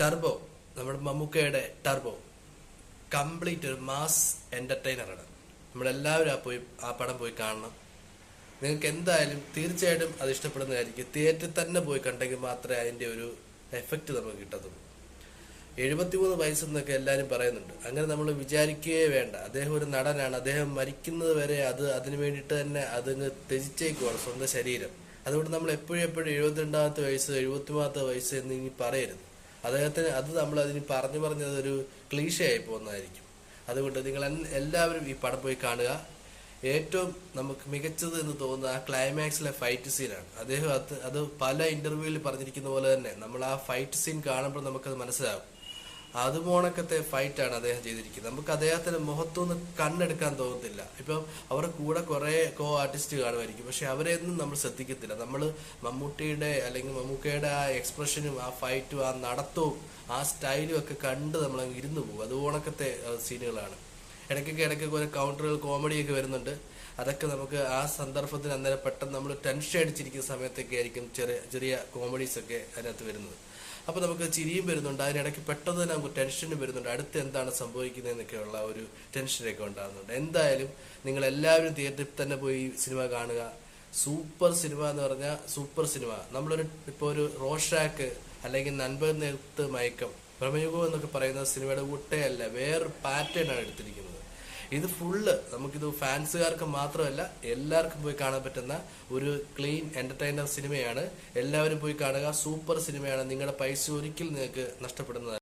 Turbo നമ്മുടെ മമ്മൂക്കയുടെ Turbo complete ഒരു മാസ് എന്റർടൈനറാണ് നമ്മളെല്ലാവരും ആ പോയി ആ പടം പോയി കാണണം. നിങ്ങൾക്ക് എന്തായാലും തീർച്ചയായിട്ടും അത് ഇഷ്ടപ്പെടുന്നതായിരിക്കും. തിയേറ്ററിൽ തന്നെ പോയി കണ്ടെങ്കിൽ മാത്രമേ അതിന്റെ ഒരു എഫക്റ്റ് നമുക്ക് കിട്ടത്തുള്ളൂ. എഴുപത്തിമൂന്ന് വയസ്സെന്നൊക്കെ എല്ലാവരും പറയുന്നുണ്ട്. അങ്ങനെ നമ്മൾ വിചാരിക്കുകയേ വേണ്ട. അദ്ദേഹം ഒരു നടനാണ്. അദ്ദേഹം മരിക്കുന്നത് വരെ അത് അതിനു വേണ്ടിയിട്ട് തന്നെ അതങ്ങ് ത്യജിച്ചേക്കുവാണ് സ്വന്തം ശരീരം. അതുകൊണ്ട് നമ്മൾ എപ്പോഴും എപ്പോഴും എഴുപത്തിരണ്ടാമത്തെ വയസ്സ് എഴുപത്തിമൂന്നാമത്തെ വയസ്സ് എന്ന് ഇനി പറയരുത്. അദ്ദേഹത്തിന് അത് നമ്മൾ അതിന് പറഞ്ഞു പറഞ്ഞത് ഒരു ക്ലീശയായി പോകുന്നതായിരിക്കും. അതുകൊണ്ട് നിങ്ങൾ എല്ലാവരും ഈ പടം പോയി കാണുക. ഏറ്റവും നമുക്ക് മികച്ചത് എന്ന് തോന്നുന്ന ആ ക്ലൈമാക്സിലെ ഫൈറ്റ് സീനാണ്. അദ്ദേഹം അത് അത് പല ഇന്റർവ്യൂവിൽ പറഞ്ഞിരിക്കുന്ന പോലെ തന്നെ നമ്മൾ ആ ഫൈറ്റ് സീൻ കാണുമ്പോൾ നമുക്കത് മനസ്സിലാവും. അതുപോണക്കത്തെ ഫൈറ്റാണ് അദ്ദേഹം ചെയ്തിരിക്കുന്നത്. നമുക്ക് അദ്ദേഹത്തിന്റെ മുഖത്തുനിന്ന് കണ്ണെടുക്കാൻ തോന്നത്തില്ല. ഇപ്പം അവരുടെ കൂടെ കുറെ കോ ആർട്ടിസ്റ്റ് കാണുമായിരിക്കും. പക്ഷെ അവരെയൊന്നും നമ്മൾ ശ്രദ്ധിക്കത്തില്ല. നമ്മൾ മമ്മൂട്ടിയുടെ അല്ലെങ്കിൽ മമ്മൂക്കയുടെ ആ എക്സ്പ്രഷനും ആ ഫൈറ്റും ആ നടത്തവും ആ സ്റ്റൈലും ഒക്കെ കണ്ട് നമ്മൾ ഇരുന്നു പോകും. അതുപോണക്കത്തെ സീനുകളാണ് ഇടയ്ക്കൊക്കെ ഇടയ്ക്കൊക്കെ ഒരു കൗണ്ടറുകൾ കോമഡിയൊക്കെ വരുന്നുണ്ട്. അതൊക്കെ നമുക്ക് ആ സന്ദർഭത്തിന് അന്നേരം പെട്ടെന്ന് നമ്മൾ ടെൻഷൻ അടിച്ചിരിക്കുന്ന സമയത്തൊക്കെ ആയിരിക്കും ചെറിയ ചെറിയ കോമഡീസ് ഒക്കെ അതിനകത്ത് വരുന്നത്. അപ്പോൾ നമുക്ക് ചിരിയും വരുന്നുണ്ട്. അതിനിടയ്ക്ക് പെട്ടെന്ന് തന്നെ നമുക്ക് ടെൻഷനും വരുന്നുണ്ട്. അടുത്ത് എന്താണ് സംഭവിക്കുന്നതെന്നൊക്കെയുള്ള ഒരു ടെൻഷനൊക്കെ ഉണ്ടാകുന്നുണ്ട്. എന്തായാലും നിങ്ങൾ എല്ലാവരും തിയേറ്ററിൽ തന്നെ പോയി സിനിമ കാണുക. സൂപ്പർ സിനിമ എന്ന് പറഞ്ഞാൽ സൂപ്പർ സിനിമ നമ്മളൊരു ഇപ്പോൾ ഒരു റോഷാക്ക് അല്ലെങ്കിൽ നൻപത് നേരത്ത് മയക്കം ഭ്രമയുഗം എന്നൊക്കെ പറയുന്ന സിനിമയുടെ കൂട്ടയല്ല. വേറൊരു പാറ്റേൺ ആണ് എടുത്തിരിക്കുന്നത്. ഇത് ഫുള്ള് നമുക്കിത് ഫാൻസുകാർക്ക് മാത്രമല്ല എല്ലാവർക്കും പോയി കാണാൻ പറ്റുന്ന ഒരു ക്ലീൻ എന്റർടൈനർ സിനിമയാണ്. എല്ലാവരും പോയി കാണുക. സൂപ്പർ സിനിമയാണ്. നിങ്ങളുടെ പൈസ ഒരിക്കലും നിങ്ങൾക്ക് നഷ്ടപ്പെടുന്നത്